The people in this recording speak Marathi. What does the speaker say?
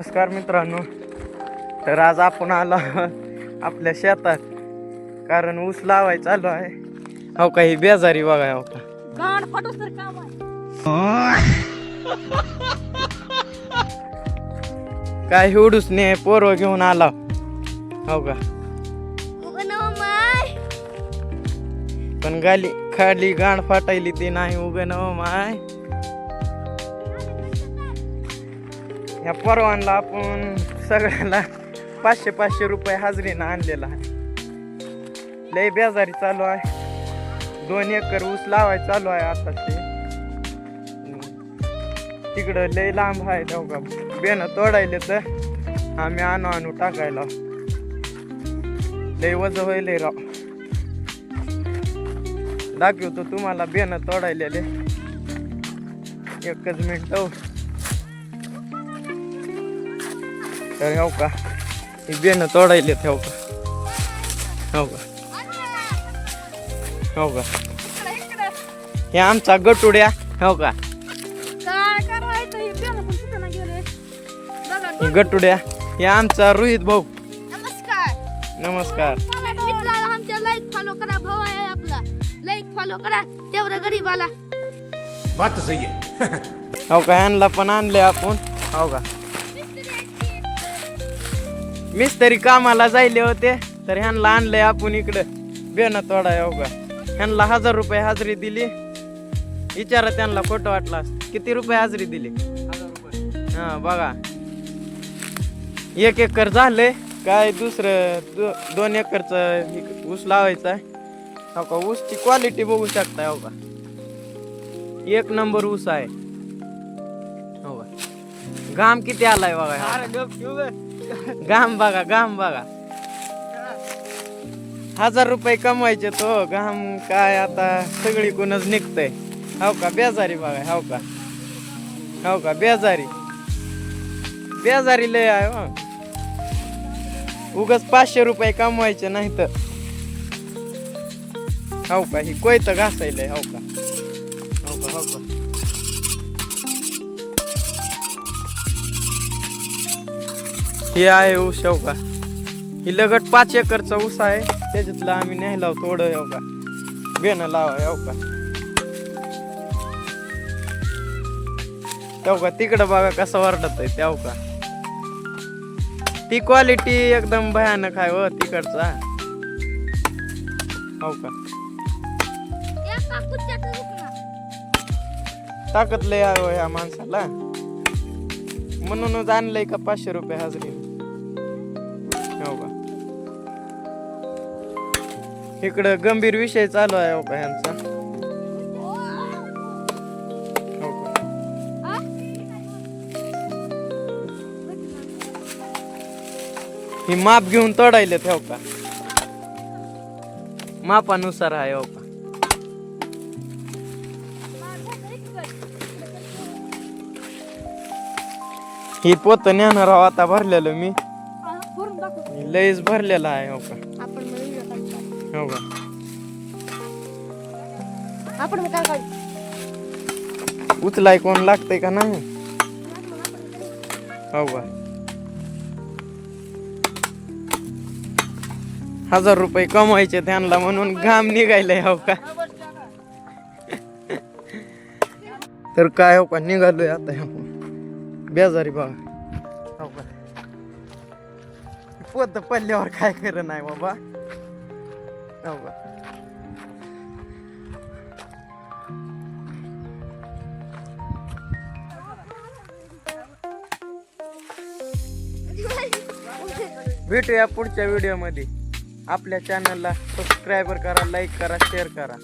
नमस्कार मित्रांनो. तर आज आपण आलो आपल्या शेतात. कारण ऊस लावाय चालू आहे. हो का ही बेजारी बघा हो का. काय हिवडूस ने पोरव घेऊन आला. हो का. पण गाली खाली गाण फाटायली ती नाही उग न माय. ह्या परवानला आपण सगळ्याला पाचशे पाचशे रुपये हाजरीनं आणलेला आहे. लय बेजारी चालू आहे. दोन एकर ऊस लावाय चालू आहे आता ते. तिकडं लय लांब आहे का बेनं तोडायले तर आम्ही आणू आणू टाकायला. लय वज होईल राव. दाखवतो तुम्हाला बेनं तोडायलेले. एकच मिनिट हो. तर हो का? ही बेन तोडायले हो का? हो का? हो का? हे आमचा गटुड्या हो का? काय करायचं पेन पण कुठं ना गेले बघा गटुड्या हे आमचा रोहित भाऊ. नमस्कार. नमस्कार. मित्राला आमच्या लाईक फॉलो करा भाऊ आहे आपला. लाईक फॉलो करा तेवढं गरीबाला. बात सही है हो का? ह्यांना पण आणले आपण. हो का? मिस्त्री कामाला जायले होते तर ह्यांना आणलंय आपण इकडं. बेन तोडा हो ह्यांना हजार रुपये हाजरी दिली. विचारा त्यांना फोटो वाटला किती रुपये हाजरी दिली? हा बघा. एक एकर झालंय. काय दुसरं दो, दोन एकरचं ऊस लावायचा आहे. हो का ऊसची क्वालिटी बघू शकता हो का? एक नंबर ऊस आहे. हो का? घाम किती आलाय बघा घाम बघा घाम बघा. हजार रुपये कमवायचे तो. घाम काय आता सगळी कोणच निघतंय. हो का? बेजारी बघा हो का? हो का? बेजारी. बेजारी लय आहे हो. उगच उगाच पाचशे रुपये कमवायचे नाही तर. हो का? ही कोयत घासायलंय हो का? हो का हो का? हे आहे ऊस हो का? ही लगट पाच एकरचा ऊस आहे. त्याच्यातला आम्ही न्यायला थोडं हो का? बेन लावा हो का? हो का? तिकडं बघा कसं वरडत आहे त्या का? ती क्वालिटी एकदम भयानक आहे हो तिकडचा. हो का? ताकद लय आहे ह्या माणसाला. म्हणूनच आणलंय का पाचशे रुपये हाजरी इकडं गंभीर विषय चालू आहे हो का ह्यांचा? हो हा? माप घेऊन तोडायले हो का? मापानुसार आहे हो का? ही पोत नेणार आता भरलेलं मी. लयच भरलेला आहे हो का? हो का? आपण मग काय काढू उचलाय कोण? लागतंय का नाही? हो का? हजार रुपये कमवायचे त्यांना म्हणून घाम निघायलाय हो का? तर काय हो का? निघालोय आता हो बेजारी बघा हो का? पोत पडल्यावर काय खरं नाही बाबा. हो भेटूया पुढच्या व्हिडिओमध्ये आपल्या चॅनलला सबस्क्राईबर करा लाईक करा शेअर करा.